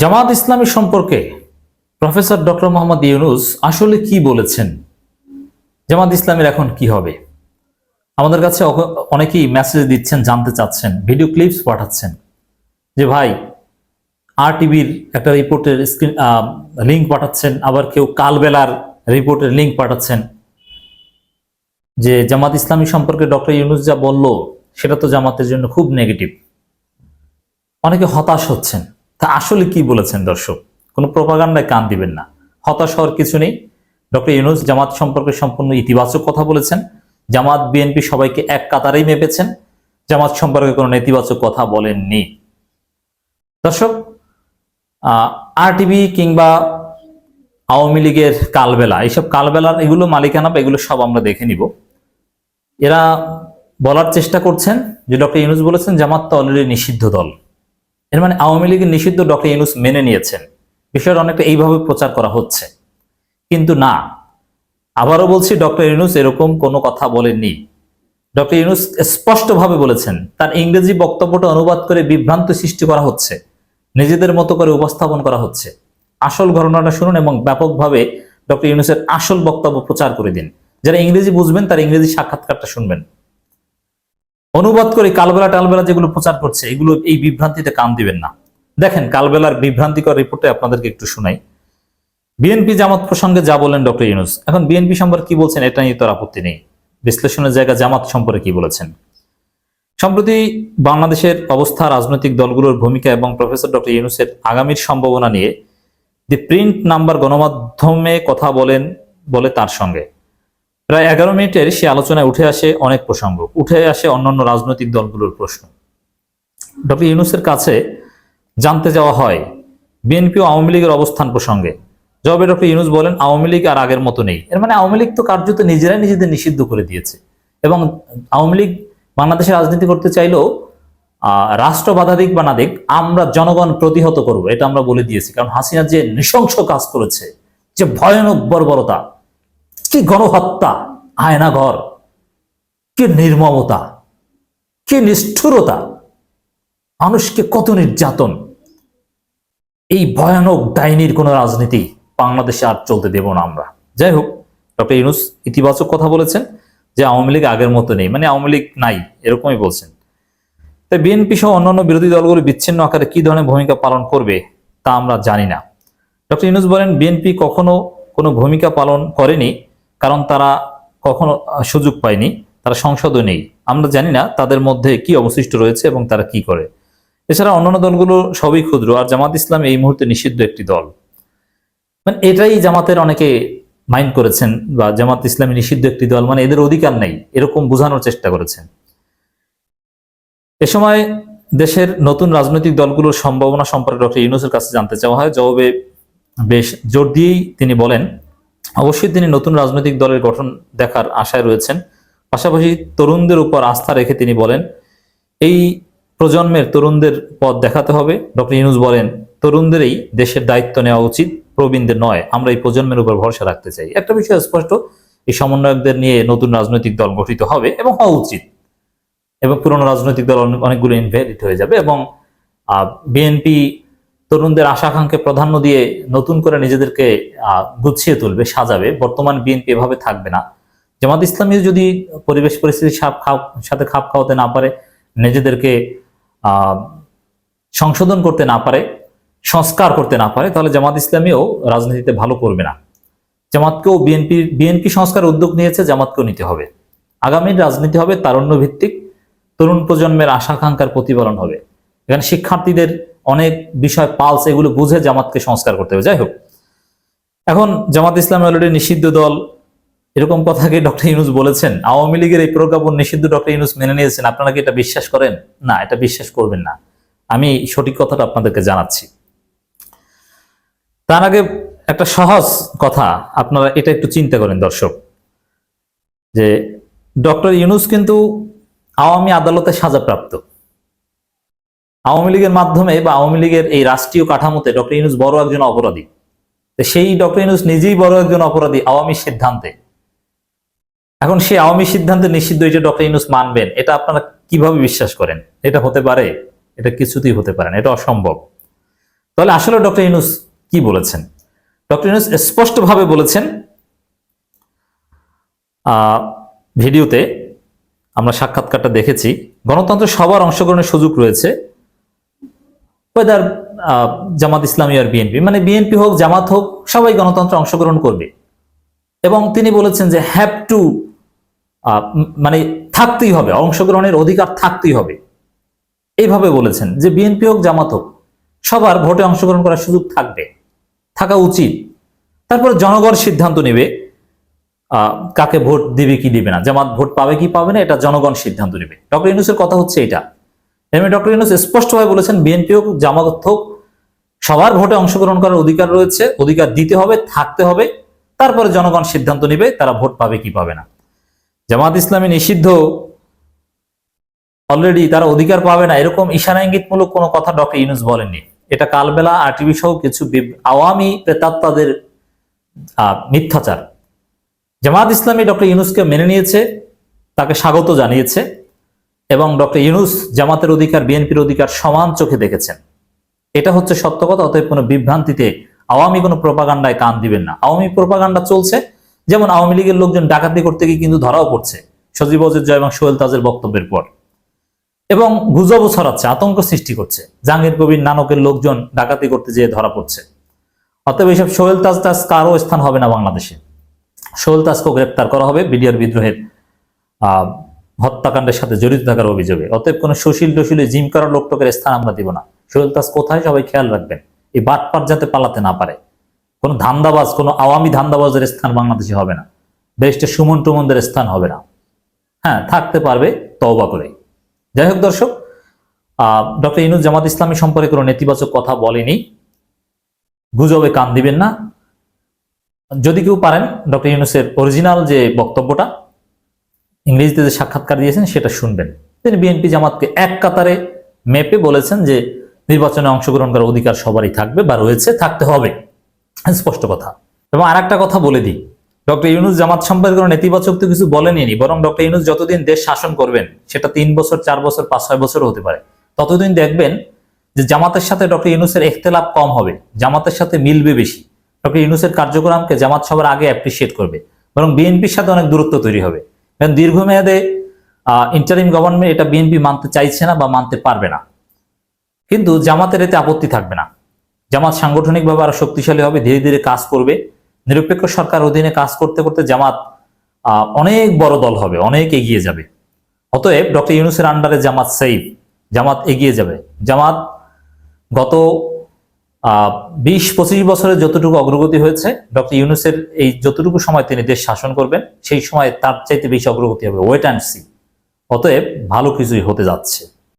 জামাত ইসলামী সম্পর্কে professor doctor Mohammad Yunus আসলে কি বলেছেন? জামাত ইসলামের এখন কি হবে? আমাদের কাছে অনেকেই মেসেজ দিচ্ছেন, জানতে চাচ্ছেন ভিডিও ক্লিপস পাঠাচ্ছেন যে, ভাই আর টিভির একটা রিপোর্টের স্ক্রিন লিঙ্ক পাঠাচ্ছেন, আবার কেউ কালবেলার রিপোর্টের লিঙ্ক পাঠাচ্ছেন। যে, জামাত ইসলামী সম্পর্কে ডক্টর ইউনুস যা বলল, সেটা তো জামাতের জন্য খুব নেগেটিভ অনেকে হতাশ হচ্ছেন। তা আসলে কি বলেছেন দর্শক? কোনো প্রপাগান্ডায় কান দিবেন না। হতাশ হওয়ার কিছু নেই। ডক্টর ইউনুস জামাত সম্পর্কে সম্পূর্ণ ইতিবাচক কথা বলেছেন। জামাত, বিএনপি সবাইকে এক কাতারেই মেপেছেন। জামাত সম্পর্কে কোনো নেতিবাচক কথা বলেননি। দর্শক আর টিভি কিংবা আওয়ামী লীগের কালবেলা, এইসব কালবেলার এগুলো মালিকানা এগুলো সব আমরা দেখে নিব। এরা বলার চেষ্টা করছেন যে ডক্টর ইউনুস বলেছেন জামাত তো অলরেডি নিষিদ্ধ দল। এর মানে আওয়ামী লীগের নিষিদ্ধ ডক্টর ইউনুস মেনে নিয়েছেন। বিষয়টা অনেকটা এইভাবে প্রচার করা হচ্ছে। কিন্তু না, আবারও বলছি, ডক্টর ইউনুস এরকম কোনো কথা বলেননি। ডক্টর ইউনুস স্পষ্টভাবে বলেছেন, তার ইংরেজি বক্তব্যটা অনুবাদ করে বিভ্রান্ত সৃষ্টি করা হচ্ছে, নিজেদের মতো করে উপস্থাপন করা হচ্ছে। আসল ঘটনাটা শুনুন এবং ব্যাপকভাবে ডক্টর ইউনুসের আসল বক্তব্য প্রচার করে দিন। যারা ইংরেজি বুঝবেন, তার ইংরেজি সাক্ষাৎকারটা শুনবেন। অনুবাদ করে কালবেলা টালবেলা যেগুলো প্রচার করছে, এগুলো এই বিভ্রান্তিতে কান দিবেন না। দেখেন, কালবেলার বিভ্রান্তিকর রিপোর্টে আপনাদেরকে একটু শোনাই। বিএনপি জামাত প্রসঙ্গে যা বলেন ডক্টর ইউনুস। এখন বিএনপি সম্পর্কে কি বলছেন, এটা নিয়ে তোর আপত্তি নেই। বিশ্লেষণের জায়গা জামাত সম্পর্কে কি বলেছেন? সম্প্রতি বাংলাদেশের অবস্থা, রাজনৈতিক দলগুলোর ভূমিকা এবং প্রফেসর ডক্টর ইউনুসের আগামীর সম্ভাবনা নিয়ে দি প্রিন্ট নাম্বার গণমাধ্যমে কথা বলেন বলে তার সঙ্গে। প্রায় এগারো মিনিটের সে আলোচনায় উঠে আসে অনেক প্রসঙ্গ, উঠে আসে অন্যান্য রাজনৈতিক দলগুলোর প্রশ্ন। ডক্টর ইউনুসের কাছে জানতে যাওয়া হয়, বিএনপি আওয়ামী লীগের অবস্থান প্রসঙ্গে। জবাবে ডক্টর ইউনুস বলেন, আওয়ামী লীগ আর আগের মতো নেই। এর মানে আওয়ামী লীগ তো কার্যত নিজেরাই নিজেদের নিষিদ্ধ করে দিয়েছে। এবং আওয়ামী লীগ বাংলাদেশে রাজনীতি করতে চাইলেও রাষ্ট্র বাধা দিক দিক, আমরা জনগণ প্রতিহত করব, এটা আমরা বলে দিয়েছি। কারণ হাসিনা যে নৃশংস কাজ করেছে, যে ভয়ানক বর্বরতা কি গণহত্যা? আয়না ঘর কি নির্মমতা? কি নিষ্ঠুরতা? মানুষকে কত নির্যাতন? এই ভয়ানক ডাইনির কোনো রাজনীতি বাংলাদেশে আর চলতে দেব না আমরা। যাই হোক, ডক্টর ইউনুস ইতিবাচক কথা বলেছেন যে আওয়ামী লীগ আগের মতো নেই। মানে আওয়ামী লীগ নাই, এরকমই বলছেন। তাই বিএনপি সহ অন্যান্য বিরোধী দলগুলো বিচ্ছিন্ন আকারে কি ধরনের ভূমিকা পালন করবে তা আমরা জানি না। ডক্টর ইউনুস বলেন, বিএনপি কখনো কোনো ভূমিকা পালন করেনি। কারণ তারা কখনো সুযোগ পায়নি, তারা সংসদও নেই। আমরা জানি না তাদের মধ্যে কি অবশিষ্ট রয়েছে এবং তারা কি করে। এছাড়া অন্যান্য দলগুলো সবই ক্ষুদ্র, আর জামাত ইসলাম এই মুহূর্তে নিষিদ্ধ একটি দল। মানে এটাই জামাতের অনেকে মাইন্ড করেছেন, বা জামাত ইসলামী নিষিদ্ধ একটি দল মানে এদের অধিকার নেই, এরকম বোঝানোর চেষ্টা করেছেন। এ সময় দেশের নতুন রাজনৈতিক দলগুলোর সম্ভাবনা সম্পর্কে ডক্টর ইউনুসের কাছে জানতে চাওয়া হয়। জবাবে বেশ জোর দিয়েই তিনি বলেন অবশ্যই তিনি নতুন রাজনৈতিক দলের গঠন দেখার আশায় রয়েছেন। পাশাপাশি তরুণদের উপর আস্থা রেখে তিনি বলেন, এই প্রজন্মের তরুণদের পথ দেখাতে হবে। ডক্টর ইউনুস বলেন, তরুণদেরই দেশের দায়িত্ব নেওয়া উচিত, প্রবীণদের নয়। আমরা এই প্রজন্মের উপর ভরসা রাখতে চাই। একটা বিষয় স্পষ্ট, এই সমন্বয়কদের নিয়ে নতুন রাজনৈতিক দল গঠিত হবে এবং হওয়া উচিত। এবং পুরনো রাজনৈতিক দল অনেক- অনেকগুলো ইনভ্যালিড হয়ে যাবে এবং বিএনপি তরুণদের আশাকাঙ্ক্ষে প্রাধান্য দিয়ে নতুন করে নিজেদেরকে গুছিয়ে তুলবে, সাজাবে। বর্তমান বিএনপি এভাবে থাকবে না। জামাত ইসলামী যদি পরিবেশ পরিস্থিতি সাপ খাপ সাথে খাপ খাওয়াতে না পারে, নিজেদেরকে সংশোধন করতে না পারে, সংস্কার করতে না পারে, তাহলে জামাত ইসলামীও রাজনীতিতে ভালো করবে না। জামাতকেও বিএনপি বিএনপি সংস্কার উদ্যোগ নিয়েছে, জামাতকেও নিতে হবে। আগামীর রাজনীতি হবে তারুণ্য ভিত্তিক তরুণ প্রজন্মের আশাকাঙ্ক্ষার প্রতিফলন হবে। এখানে শিক্ষার্থীদের অনেক বিষয়, পালস এগুলো বুঝে জামাতকে সংস্কার করতে হবে। যাই হোক, এখন জামাত ইসলাম অলরেডি নিষিদ্ধ দল, এরকম কথা কি ডক্টর ইউনুস বলেছেন? আওয়ামী লীগের এই প্রজ্ঞাপন নিষিদ্ধ ডক্টর ইউনুস মেনে নিয়েছেন। আপনারা কি এটা বিশ্বাস করেন? না, এটা বিশ্বাস করবেন না। আমি সঠিক কথাটা আপনাদেরকে জানাচ্ছি। তার আগে একটা সহজ কথা, আপনারা এটা একটু চিন্তা করেন দর্শক, যে ডক্টর ইউনুস কিন্তু আওয়ামী আদালতে সাজাপ্রাপ্ত। আওয়ামী লীগের মাধ্যমে বা আওয়ামী লীগের এই রাষ্ট্রীয় কাঠামোতে ডক্টর ইউনুস বড় একজন অপরাধী। সেই ডক্টর ইউনুস নিজেই বড় একজন অপরাধী আওয়ামী সিদ্ধান্তে। এখন সেই আওয়ামী সিদ্ধান্তে নিষিদ্ধ এটা ডক্টর ইউনুস মানবেন, এটা আপনারা কীভাবে বিশ্বাস করেন? এটা হতে পারে, এটা কিছুতেই হতে পারে না, এটা অসম্ভব। তাহলে আসলে ডক্টর ইউনুস কি বলেছেন? ডক্টর ইউনুস স্পষ্টভাবে বলেছেন ভিডিওতে আমরা সাক্ষাৎকারটা দেখেছি, গণতন্ত্র সবার অংশগ্রহণের সুযোগ রয়েছে ওয়েদার জামাত ইসলামী আর বিএনপি মানে বিএনপি হোক, জামাত হোক, সবাই গণতন্ত্রে অংশগ্রহণ করবে। এবং তিনি বলেছেন যে হ্যাভ টু মানে থাকতেই হবে, অংশগ্রহণের অধিকার থাকতেই হবে। এইভাবে বলেছেন যে বিএনপি হোক, জামাত হোক, সবার ভোটে অংশগ্রহণ করার সুযোগ থাকবে, থাকা উচিত। তারপর জনগণ সিদ্ধান্ত নেবে কাকে ভোট দিবে কি দিবে না, জামাত ভোট পাবে কি পাবে না, এটা জনগণ সিদ্ধান্ত নেবে। ডক্টর ইউনুসের কথা হচ্ছে এটা। এমনি ডক্টর ইউনুস স্পষ্টভাবে বলেছেন, বিএনপি হোক, জামাত হোক, সবার ভোটে অংশগ্রহণ করার অধিকার রয়েছে, অধিকার দিতে হবে, থাকতে হবে, তারপরে জনগণ সিদ্ধান্ত নেবে তারা ভোট পাবে কি পাবে না। জামাত ইসলামী নিষিদ্ধ অলরেডি তারা অধিকার পাবে না, এরকম ইশারা ইঙ্গিতমূলক কোনো কথা ডক্টর ইউনুস বলেননি। এটা কালবেলা আর টিভি সহ কিছু আওয়ামী প্রেতাত্মাদের মিথ্যাচার। জামাত ইসলামী ডক্টর ইউনুসকে মেনে নিয়েছে, তাকে স্বাগত জানিয়েছে। এবং ডক্টর ইউনুস জামাতের অধিকার, বিএনপির অধিকার সমান চোখে দেখেছেন। এটা হচ্ছে সত্য কথা, অতএব কোনো বিভ্রান্তিতে আওয়ামী কোনো প্রপাগান্ডায় কান দিবেন না। আওয়ামী প্রপাগান্ডা চলছে, যেমন আওয়ামী লীগের লোকজন ডাকাতি করতে গিয়ে কিন্তু ধরাও পড়ছে সজীব অজিত জয় এবং সোহেল তাজের বক্তব্যের পর। এবং গুজবও ছড়াচ্ছে, আতঙ্ক সৃষ্টি করছে। জাহাঙ্গীর কবির নানকের লোকজন ডাকাতি করতে যেয়ে ধরা পড়ছে। অতএব এইসব সোহেল তাজ তাজ কারও স্থান হবে না বাংলাদেশে। সোহেল তাজকেও গ্রেপ্তার করা হবে বিডিআর বিদ্রোহের হত্যাকাণ্ডের সাথে জড়িত থাকার অভিযোগে। অতএব কোনো সুশীল টসিলে জিম করা লোকটকের স্থান আমরা দিব না। সোহেল তাজ কোথায়? সবাই খেয়াল রাখবেন। এই বাটপার যাতে পালাতে না পারে। কোনো ধান্দাবাজ, কোনো আওয়ামী ধান্দাবাজের স্থান বাংলাদেশে হবে না। বেস্টে সুমন টুমনদের স্থান হবে না। হ্যাঁ থাকতে পারবে তওবা করে যাই হোক দর্শক ডক্টর ইনুজ জামাত ইসলামী সম্পর্কে কোনো নেতিবাচক কথা বলেনি। গুজবে কান দিবেন না। যদি কেউ পারেন, ডক্টর ইউনুসের অরিজিনাল যে বক্তব্যটা ইংরেজিতে যে সাক্ষাৎকার দিয়েছেন সেটা শুনবেন। তিনি বিএনপি জামাতকে এক কাতারে মেপে বলেছেন যে নির্বাচনে অংশগ্রহণ করার অধিকার সবারই থাকবে বা রয়েছে, থাকতে হবে। স্পষ্ট কথা। এবং আর একটা কথা বলে দিই। ডক্টর ইউনুস জামাত সম্পর্কে কোনো নেতিবাচক তো কিছু বলেনি বরং ডক্টর ইউনুস যতদিন দেশ শাসন করবেন, সেটা তিন বছর, চার বছর, পাঁচ ছয় বছরও হতে পারে, ততদিন দেখবেন যে জামাতের সাথে ডক্টর ইউনুসের এখতেলাপ কম হবে, জামাতের সাথে মিলবে বেশি। ডক্টর ইউনুসের কার্যক্রমকে জামাত সবার আগে অ্যাপ্রিসিয়েট করবে, বরং বিএনপির সাথে অনেক দূরত্ব তৈরি হবে। কারণ দীর্ঘমেয়াদে ইন্টারিম গভর্নমেন্ট এটা বিএনপি মানতে চাইছে না বা মানতে পারবে না। কিন্তু জামাতের এতে আপত্তি থাকবে না। জামাত সাংগঠনিকভাবে আরও শক্তিশালী হবে, ধীরে ধীরে কাজ করবে। নিরপেক্ষ সরকার অধীনে কাজ করতে করতে জামাত অনেক বড় দল হবে, অনেক এগিয়ে যাবে। অতএব ডক্টর ইউনুসের আন্ডারে জামাত সেইফ জামাত এগিয়ে যাবে। জামাত গত বিশ পঁচিশ বছরের যতটুকু অগ্রগতি হয়েছে, ডক্টর ইউনুসের এই যতটুকু সময় তিনি দেশ শাসন করবেন, সেই সময় তার চাইতে বেশি অগ্রগতি হবে। ওয়েট অ্যান্ড সি অতএব ভালো কিছুই হতে যাচ্ছে।